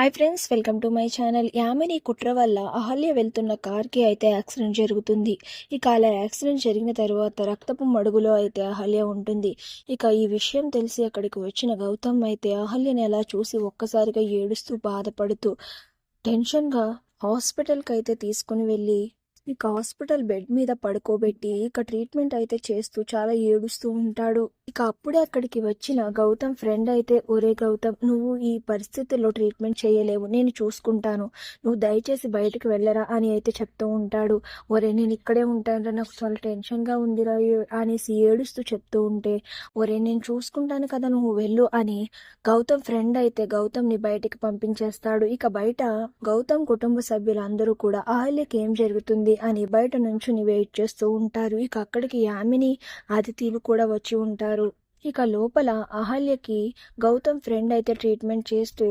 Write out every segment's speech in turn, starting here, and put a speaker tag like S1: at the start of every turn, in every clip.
S1: Hi friends welcome to my channel Yamini కుట్ర వల్ల అహల్య వెళ్తున్న కార్కి అయితే యాక్సిడెంట్ జరుగుతుంది. ఇక అలా యాక్సిడెంట్ జరిగిన తర్వాత రక్తపు మడుగులో అయితే అహల్య ఉంటుంది. ఇక ఈ విషయం తెలిసి అక్కడికి వచ్చిన గౌతమ్ అయితే అహల్యని అలా చూసి ఒక్కసారిగా ఏడుస్తూ బాధపడుతూ టెన్షన్గా హాస్పిటల్కి అయితే తీసుకుని వెళ్ళి ఇక హాస్పిటల్ బెడ్ మీద పడుకోబెట్టి ఇక ట్రీట్మెంట్ అయితే చేస్తూ చాలా ఏడుస్తూ ఉంటాడు. ఇక అప్పుడే అక్కడికి వచ్చిన గౌతమ్ ఫ్రెండ్ అయితే ఒరే గౌతమ్ నువ్వు ఈ పరిస్థితుల్లో ట్రీట్మెంట్ చేయలేవు. నేను చూసుకుంటాను. నువ్వు దయచేసి బయటకు వెళ్ళరా అని అయితే చెప్తూ ఉంటాడు. ఒరే నేను ఇక్కడే ఉంటానురా నాకు చాలా టెన్షన్గా ఉందిరా అనేసి ఏడుస్తూ చెప్తూ ఉంటే ఒరే నేను చూసుకుంటాను కదా నువ్వు వెళ్ళు అని గౌతమ్ ఫ్రెండ్ అయితే గౌతమ్ని బయటికి పంపించేస్తాడు. ఇక బయట గౌతమ్ కుటుంబ సభ్యులందరూ కూడా అహల్యకి ఏం జరుగుతుంది? అని బయట నుంచుని వెయిట్ చేస్తూ ఉంటారు. ఇక అక్కడికి యామిని అతిథులు కూడా వచ్చి ఉంటారు. ఇక లోపల అహల్యకి గౌతమ్ ఫ్రెండ్ అయితే ట్రీట్మెంట్ చేస్తూ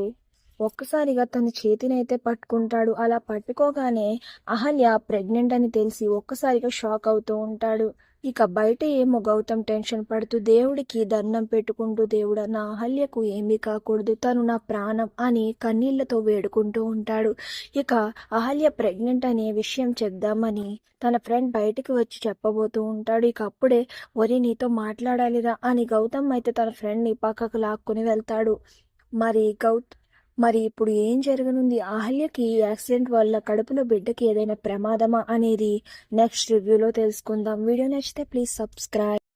S1: ఒక్కసారిగా తన చేతినైతే పట్టుకుంటాడు. అలా పట్టుకోగానే అహల్య ప్రెగ్నెంట్ అని తెలిసి ఒక్కసారిగా షాక్ అవుతూ ఉంటాడు. ఇక బయట ఏమో గౌతమ్ టెన్షన్ పడుతూ దేవుడికి దండం పెట్టుకుంటూ దేవుడ నా అహల్యకు ఏమీ కాకూడదు. తను నా ప్రాణం అని కన్నీళ్ళతో వేడుకుంటూ ఉంటాడు. ఇక అహల్య ప్రెగ్నెంట్ అనే విషయం చెప్దామని తన ఫ్రెండ్ బయటికి వచ్చి చెప్పబోతూ ఉంటాడు. ఇక అప్పుడే వరి నీతో మాట్లాడాలిరా అని గౌతమ్ అయితే తన ఫ్రెండ్ని పక్కకు లాక్కుని వెళ్తాడు. మరి గౌత్ మరి ఇప్పుడు ఏం జరగనుంది? అహల్యకి ఈ యాక్సిడెంట్ వల్ల కడుపులో బిడ్డకి ఏదైనా ప్రమాదమా అనేది నెక్స్ట్ రివ్యూలో తెలుసుకుందాం. వీడియో నచ్చితే ప్లీజ్ సబ్స్క్రైబ్